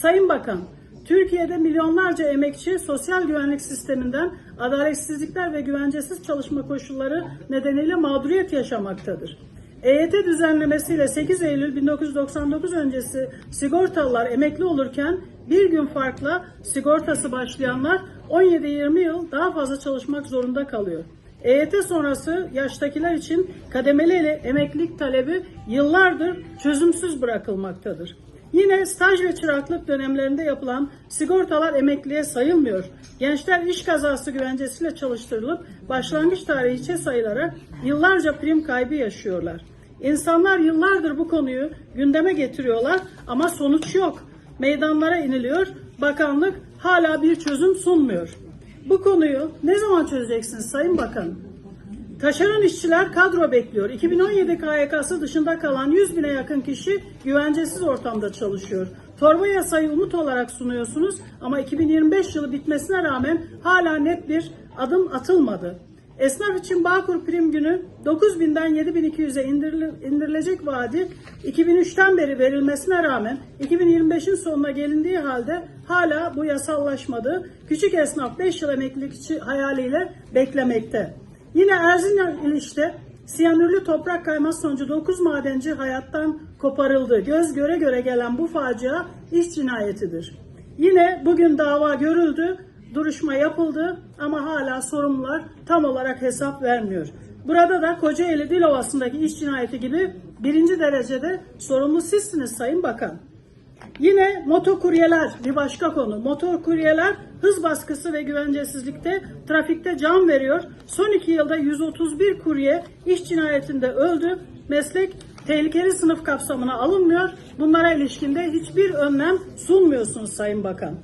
Sayın Bakan, Türkiye'de milyonlarca emekçi sosyal güvenlik sisteminden adaletsizlikler ve güvencesiz çalışma koşulları nedeniyle mağduriyet yaşamaktadır. EYT düzenlemesiyle 8 Eylül 1999 öncesi sigortalılar emekli olurken bir gün farkla sigortası başlayanlar 17-20 yıl daha fazla çalışmak zorunda kalıyor. EYT sonrası yaştakiler için kademeli emeklilik talebi yıllardır çözümsüz bırakılmaktadır. Yine staj ve çıraklık dönemlerinde yapılan sigortalar emekliye sayılmıyor. Gençler iş kazası güvencesiyle çalıştırılıp başlangıç tarihi içe sayılarak yıllarca prim kaybı yaşıyorlar. İnsanlar yıllardır bu konuyu gündeme getiriyorlar ama sonuç yok. Meydanlara iniliyor, bakanlık hala bir çözüm sunmuyor. Bu konuyu ne zaman çözeceksiniz Sayın Bakanım? Taşeron işçiler kadro bekliyor. 2017 KYK'sı dışında kalan 100 bine yakın kişi güvencesiz ortamda çalışıyor. Torba yasayı umut olarak sunuyorsunuz ama 2025 yılı bitmesine rağmen hala net bir adım atılmadı. Esnaf için Bağkur prim günü 9000'den 7200'e indiril- indirilecek vaadi 2003'ten beri verilmesine rağmen 2025'in sonuna gelindiği halde hala bu yasallaşmadı. Küçük esnaf 5 yıl emeklilik hayaliyle beklemekte. Yine Erzincan ilişte siyanürlü toprak kayması sonucu 9 madenci hayattan koparıldı. Göz göre göre gelen bu facia iş cinayetidir. Yine bugün dava görüldü, duruşma yapıldı ama hala sorumlular tam olarak hesap vermiyor. Burada da Kocaeli Dilovası'ndaki iş cinayeti gibi birinci derecede sorumlu sizsiniz Sayın Bakan. Yine motokuryeler bir başka konu. Motokuryeler hız baskısı ve güvencesizlikte trafikte can veriyor. Son iki yılda 131 kurye iş cinayetinde öldü. Meslek tehlikeli sınıf kapsamına alınmıyor. Bunlara ilişkinde hiçbir önlem sunmuyorsunuz Sayın Bakan.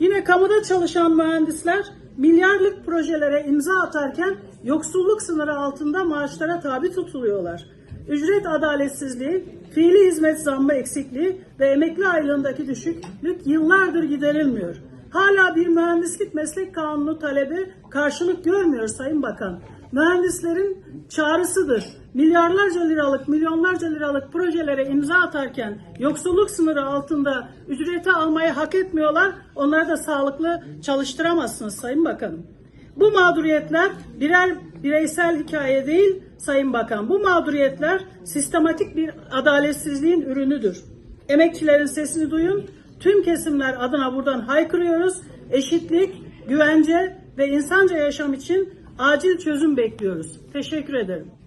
Yine kamuda çalışan mühendisler milyarlık projelere imza atarken yoksulluk sınırı altında maaşlara tabi tutuluyorlar. Ücret adaletsizliği, fiili hizmet zammı eksikliği ve emekli aylığındaki düşüklük yıllardır giderilmiyor. Hala bir mühendislik meslek kanunu talebi karşılık görmüyor Sayın Bakan. Mühendislerin çağrısıdır. Milyarlarca liralık, milyonlarca liralık projelere imza atarken yoksulluk sınırı altında ücreti almayı hak etmiyorlar. Onları da sağlıklı çalıştıramazsınız Sayın Bakanım. Bu mağduriyetler birer bireysel hikaye değil Sayın Bakan. Bu mağduriyetler sistematik bir adaletsizliğin ürünüdür. Emekçilerin sesini duyun. Tüm kesimler adına buradan haykırıyoruz. Eşitlik, güvence ve insanca yaşam için acil çözüm bekliyoruz. Teşekkür ederim.